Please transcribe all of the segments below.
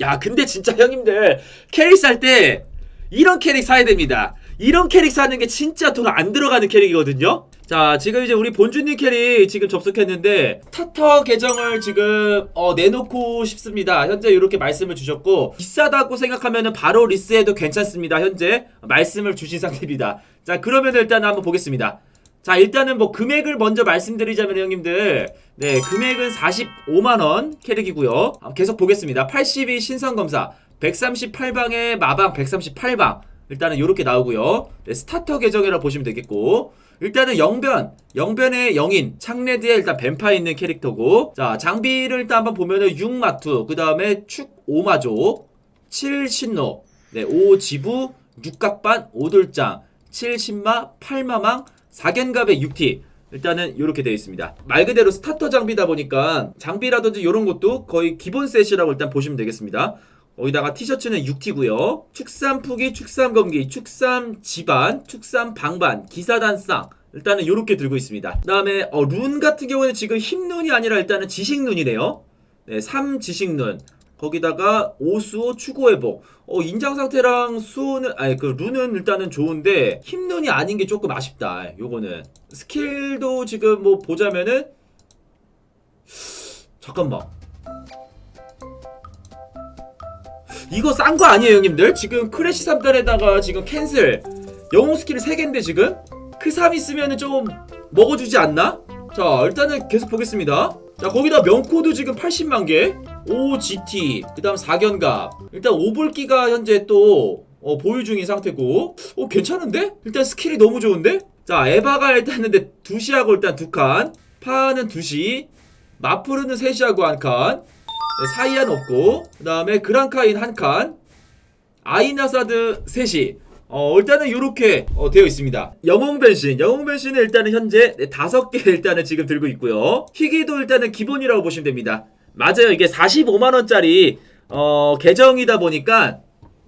야 근데 진짜 형님들 캐릭 살 때 이런 캐릭 사야 됩니다. 이런 캐릭 사는 게 진짜 돈 안 들어가는 캐릭이거든요. 자 지금 이제 우리 본주님 캐릭 지금 접속했는데 스타터 계정을 지금 어, 내놓고 싶습니다. 현재 이렇게 말씀을 주셨고 비싸다고 생각하면 바로 리스해도 괜찮습니다. 현재 말씀을 주신 상태입니다. 자 그러면 일단 한번 보겠습니다. 자 일단은 뭐 금액을 먼저 말씀드리자면 형님들. 네 금액은 45만원 캐릭이고요. 아, 계속 보겠습니다. 82 신선검사 138방에 마방 138방. 일단은 이렇게 나오고요. 네, 스타터 계정이라 보시면 되겠고. 일단은 영변 영변의 영인 창레드에 일단 뱀파 있는 캐릭터고. 자 장비를 일단 한번 보면은 6마투 그 다음에 축 5마조 7신노 네, 5지부 6각반 5돌장 7신마 8마망 4견갑의 6T 일단은 이렇게 되어 있습니다. 말 그대로 스타터 장비다 보니까 장비라든지 이런 것도 거의 기본 셋이라고 일단 보시면 되겠습니다. 거기다가 티셔츠는 6T고요. 축삼 푸기, 축삼 검기, 축삼 지반, 축삼 방반, 기사단 쌍 일단은 이렇게 들고 있습니다. 그 다음에 어, 룬 같은 경우는 지금 힘눈이 아니라 일단은 지식 눈이네요. 네, 3 지식 눈. 거기다가 오수호 추고 회복. 어, 인장 상태랑 수호는 아니 그 룬은 일단은 좋은데 힘눈이 아닌 게 조금 아쉽다. 요거는 스킬도 지금 뭐 보자면은 잠깐만. 이거 싼 거 아니에요, 형님들? 지금 크래시 3단에다가 지금 캔슬 영웅 스킬 3개인데 지금 크3 있으면은 좀 먹어주지 않나? 자, 일단은 계속 보겠습니다. 자, 거기다 명코도 지금 80만 개. OGT, 그 다음 4견갑. 일단 오불기가 현재 또 어, 보유 중인 상태고. 어, 괜찮은데? 일단 스킬이 너무 좋은데? 자, 에바가 일단 근데 2시하고 일단 두 칸. 파는 2시. 마프르는 3시하고 한 칸. 네, 사이안 없고. 그 다음에 그랑카인 한 칸. 아이나사드 3시. 어, 일단은 이렇게 어, 되어 있습니다. 영웅 변신. 영웅 변신은 일단은 현재 네, 다섯 개 일단은 지금 들고 있고요. 희귀도 일단은 기본이라고 보시면 됩니다. 맞아요. 이게 45만 원짜리 어, 계정이다 보니까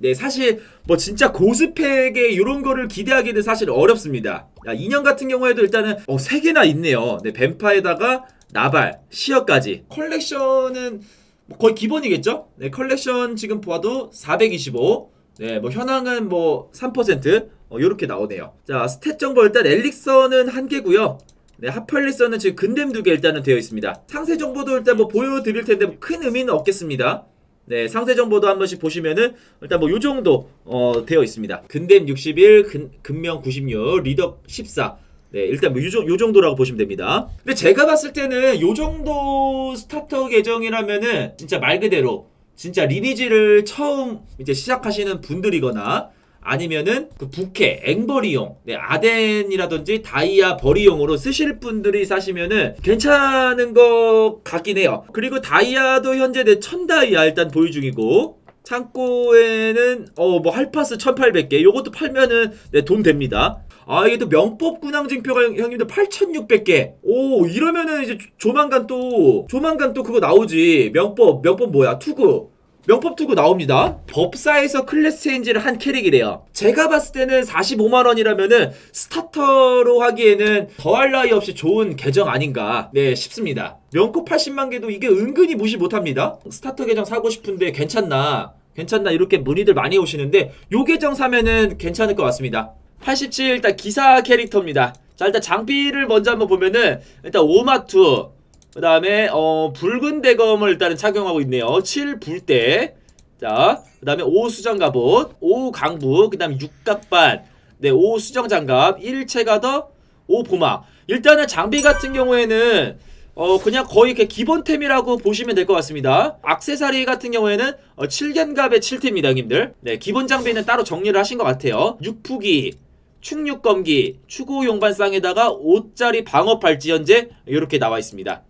네, 사실 뭐 진짜 고스펙에 이런 거를 기대하기는 사실 어렵습니다. 야, 인형 같은 경우에도 일단은 어, 3개나 있네요. 네, 뱀파에다가 나발, 시어까지. 컬렉션은 뭐 거의 기본이겠죠? 네, 컬렉션 지금 봐도 425. 네, 뭐 현황은 뭐 3% 어, 요렇게 나오네요. 자, 스탯 정보 일단 엘릭서는 한 개고요. 네, 핫펄리서는 지금 근댐 두 개 일단은 되어 있습니다. 상세 정보도 일단 뭐 보여드릴 텐데 뭐 큰 의미는 없겠습니다. 네, 상세 정보도 한 번씩 보시면은 일단 뭐 요 정도 어, 되어 있습니다. 근댐 61, 근, 근명 96, 리덕 14. 네, 일단 뭐 요, 정- 요 정도라고 보시면 됩니다. 근데 제가 봤을 때는 요 정도 스타터 계정이라면은 진짜 말 그대로 진짜 리니지를 처음 이제 시작하시는 분들이거나 아니면은 그 부캐, 앵버리용, 네, 아덴이라든지 다이아 버리용으로 쓰실 분들이 사시면은 괜찮은 것 같긴 해요. 그리고 다이아도 현재 내 천다이아 일단 보유 중이고 창고에는 어 뭐 할파스 1800개 요것도 팔면은 네, 돈 됩니다. 아 이게 또 명법 군항증표가 형- 형님들 8600개 오 이러면은 이제 조- 조만간 또 조만간 또 그거 나오지 명법 명법 뭐야 투구 명법 투구 나옵니다. 법사에서 클래스 체인지를 한 캐릭이래요. 제가 봤을 때는 45만원이라면은 스타터로 하기에는 더할 나위 없이 좋은 계정 아닌가. 네 싶습니다. 명코 80만 개도 이게 은근히 무시 못합니다. 스타터 계정 사고 싶은데 괜찮나? 괜찮나? 이렇게 문의들 많이 오시는데 요 계정 사면은 괜찮을 것 같습니다. 87 일단 기사 캐릭터입니다. 자 일단 장비를 먼저 한번 보면은 일단 오마투 그 다음에 어 붉은 대검을 일단은 착용하고 있네요. 7 불대 자 그 다음에 5 수정 갑옷 5 강부 그 다음에 6갑반 네 5 수정 장갑 1 체가 더 5 보막 일단은 장비 같은 경우에는 어 그냥 거의 이렇게 기본템이라고 보시면 될 것 같습니다. 악세사리 같은 경우에는 어, 7견갑의 7템입니다, 형님들. 네, 기본 장비는 따로 정리를 하신 것 같아요. 육푸기, 충육검기, 추구 용반쌍에다가 5짜리 방어 팔찌 현재 이렇게 나와 있습니다.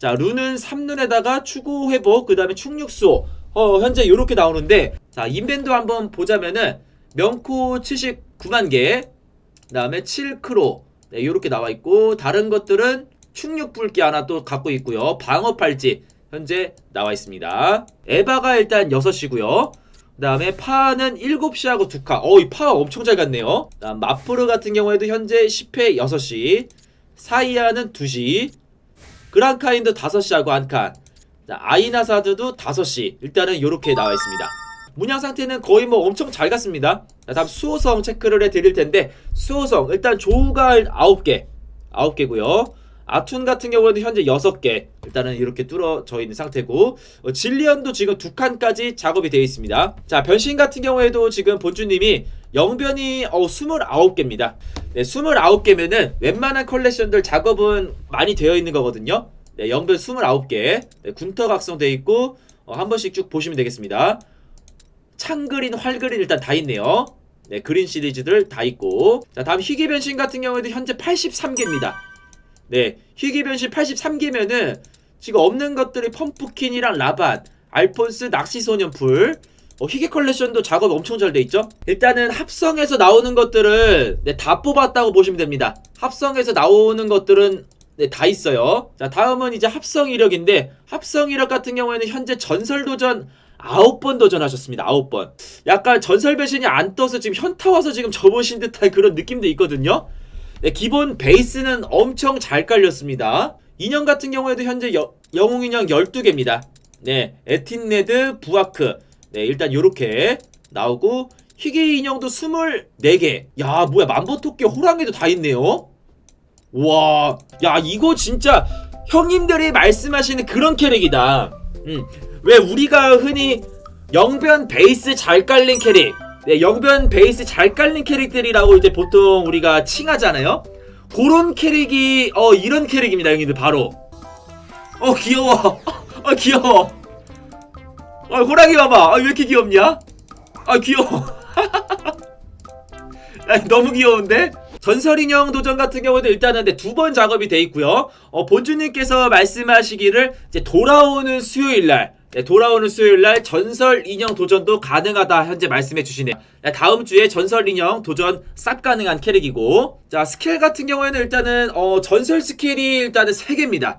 자, 룬은 3룬에다가 추구 회복, 그 다음에 충육수, 어, 현재 이렇게 나오는데, 자, 인벤도 한번 보자면은, 명코 79만 개, 그 다음에 7크로, 네, 이렇게 나와 있고, 다른 것들은 충육 불기 하나 또 갖고 있고요. 방어 팔찌, 현재 나와 있습니다. 에바가 일단 6시고요. 그 다음에 파는 7시하고 2카. 어, 이 파 엄청 잘 갔네요. 마프르 같은 경우에도 현재 10회 6시. 사이아는 2시. 그랑카인도 5시하고 1칸. 자, 아이나사드도 5시. 일단은 이렇게 나와 있습니다. 문양 상태는 거의 뭐 엄청 잘 갔습니다. 자, 다음 수호성 체크를 해 드릴 텐데 수호성 일단 조우갈 9개. 9개고요. 아툰 같은 경우에는 현재 6개. 일단은 이렇게 뚫어져 있는 상태고 어, 질리언도 지금 두 칸까지 작업이 되어 있습니다. 자, 변신 같은 경우에도 지금 본주님이 영변이 어 29개입니다. 네, 29개면은 웬만한 컬렉션들 작업은 많이 되어 있는 거거든요. 네, 영변 29개. 네, 군터 각성되어 있고 어, 한 번씩 쭉 보시면 되겠습니다. 창그린, 활그린 일단 다 있네요. 네, 그린 시리즈들 다 있고. 자, 다음 희귀 변신 같은 경우에도 현재 83개입니다. 네, 희귀 변신 83개면은 지금 없는 것들이 펌프킨이랑 라반, 알폰스, 낚시소년풀, 어, 희귀 컬렉션도 작업 엄청 잘 돼 있죠? 일단은 합성해서 나오는 것들은 네, 다 뽑았다고 보시면 됩니다. 합성해서 나오는 것들은 네, 다 있어요. 자, 다음은 이제 합성 이력인데 합성 이력 같은 경우에는 현재 전설 도전 9번 도전하셨습니다. 9번. 약간 전설 배신이 안 떠서 지금 현타 와서 지금 접으신 듯한 그런 느낌도 있거든요. 네, 기본 베이스는 엄청 잘 깔렸습니다. 인형 같은 경우에도 현재 여, 영웅 인형 12개입니다. 네, 에틴레드, 부아크. 네, 일단 요렇게 나오고 희귀 인형도 24개. 야, 뭐야 만보토끼 호랑이도 다 있네요. 와, 야 이거 진짜 형님들이 말씀하시는 그런 캐릭이다. 음, 왜 우리가 흔히 영변 베이스 잘 깔린 캐릭, 네, 영변 베이스 잘 깔린 캐릭들이라고 이제 보통 우리가 칭하잖아요. 그런 캐릭이 어 이런 캐릭입니다, 형님들 바로. 어 귀여워, 어 귀여워. 어 호랑이 봐봐, 아, 왜 이렇게 귀엽냐? 아 귀여워. 아, 너무 귀여운데? 전설 인형 도전 같은 경우도 일단은 두 번 작업이 돼 있고요. 어, 본주님께서 말씀하시기를 이제 돌아오는 수요일 날, 네, 돌아오는 수요일 날 전설 인형 도전도 가능하다 현재 말씀해 주시네요. 네, 다음 주에 전설 인형 도전 싹 가능한 캐릭이고, 자 스킬 같은 경우에는 일단은 어, 전설 스킬이 일단은 3 개입니다.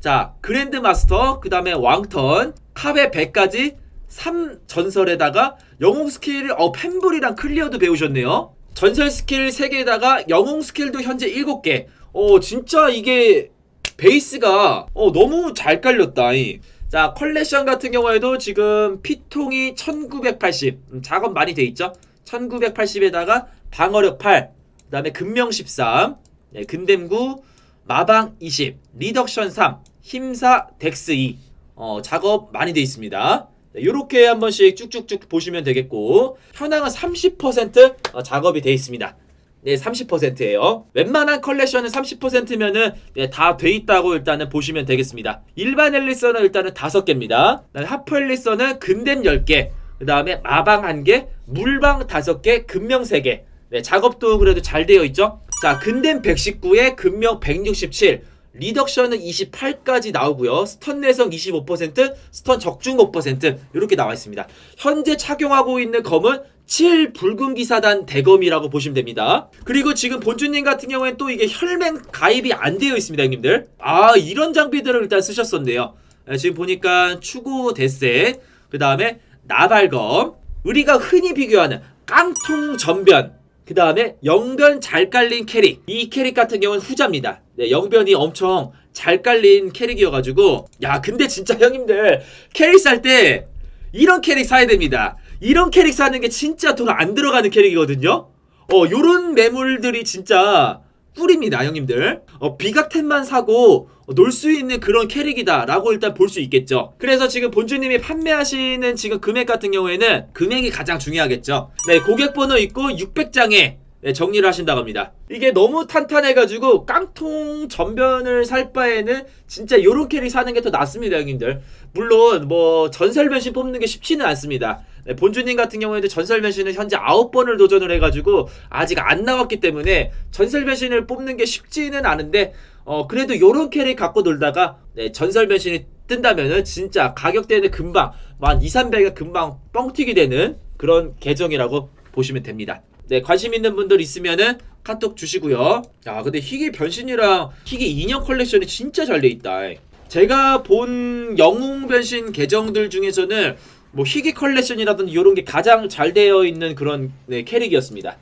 자 그랜드 마스터, 그 다음에 왕턴, 캅의 100까지 3 전설에다가 영웅 스킬 어 펜불이랑 클리어도 배우셨네요. 전설 스킬 3개에다가 영웅 스킬도 현재 7개. 어, 진짜 이게 베이스가 어, 너무 잘 깔렸다. 이. 자, 컬렉션 같은 경우에도 지금 피통이 1980. 음, 작업 많이 돼 있죠? 1980에다가 방어력 8. 그다음에 근명 13. 네, 근댐9 마방 20, 리덕션 3, 힘사 덱스 2. 어, 작업 많이 돼 있습니다. 이렇게 한 번씩 쭉쭉쭉 보시면 되겠고 현황은 30% 어, 작업이 돼 있습니다. 네, 30%예요. 웬만한 컬렉션은 30%면은 네, 다돼 있다고 일단은 보시면 되겠습니다. 일반 앨리서는 일단은 5개입니다. 하프 앨리서는 근댐 10개, 그 다음에 마방 1개, 물방 5개, 금명 3개. 네, 작업도 그래도 잘 되어 있죠? 자, 근댐 119에 금명 167, 리덕션은 28까지 나오고요. 스턴 내성 25%, 스턴 적중 5% 이렇게 나와 있습니다. 현재 착용하고 있는 검은 7 붉은 기사단 대검이라고 보시면 됩니다. 그리고 지금 본주님 같은 경우에는 또 이게 혈맹 가입이 안 되어 있습니다, 형님들. 아, 이런 장비들을 일단 쓰셨었네요. 네, 지금 보니까 추구 대세, 그 다음에 나발검, 우리가 흔히 비교하는 깡통 전변, 그 다음에 영변 잘 깔린 캐릭. 이 캐릭 같은 경우는 후자입니다. 네, 영변이 엄청 잘 깔린 캐릭이어가지고. 야, 근데 진짜 형님들, 캐릭 살 때, 이런 캐릭 사야 됩니다. 이런 캐릭 사는 게 진짜 돈 안 들어가는 캐릭이거든요? 어, 요런 매물들이 진짜 꿀입니다, 형님들. 어, 비각템만 사고 놀 수 있는 그런 캐릭이다 라고 일단 볼 수 있겠죠. 그래서 지금 본주님이 판매하시는 지금 금액 같은 경우에는 금액이 가장 중요하겠죠. 네, 고객 번호 있고 600장에 네, 정리를 하신다고 합니다. 이게 너무 탄탄해가지고 깡통 전변을 살 바에는 진짜 요런 캐릭 사는 게 더 낫습니다, 형님들. 물론 뭐 전설 변신 뽑는 게 쉽지는 않습니다. 네, 본주님 같은 경우에도 전설 변신은 현재 9번을 도전을 해가지고 아직 안 나왔기 때문에 전설 변신을 뽑는 게 쉽지는 않은데 어 그래도 요런 캐릭 갖고 놀다가 네, 전설 변신이 뜬다면은 진짜 가격대는 금방 뭐한 2, 300에 금방 뻥튀기 되는 그런 계정이라고 보시면 됩니다. 네, 관심 있는 분들 있으면은 카톡 주시고요. 야, 근데 희귀 변신이랑 희귀 인형 컬렉션이 진짜 잘 돼 있다. 제가 본 영웅 변신 계정들 중에서는 뭐 희귀 컬렉션이라든지 이런 게 가장 잘 되어 있는 그런 네, 캐릭이었습니다.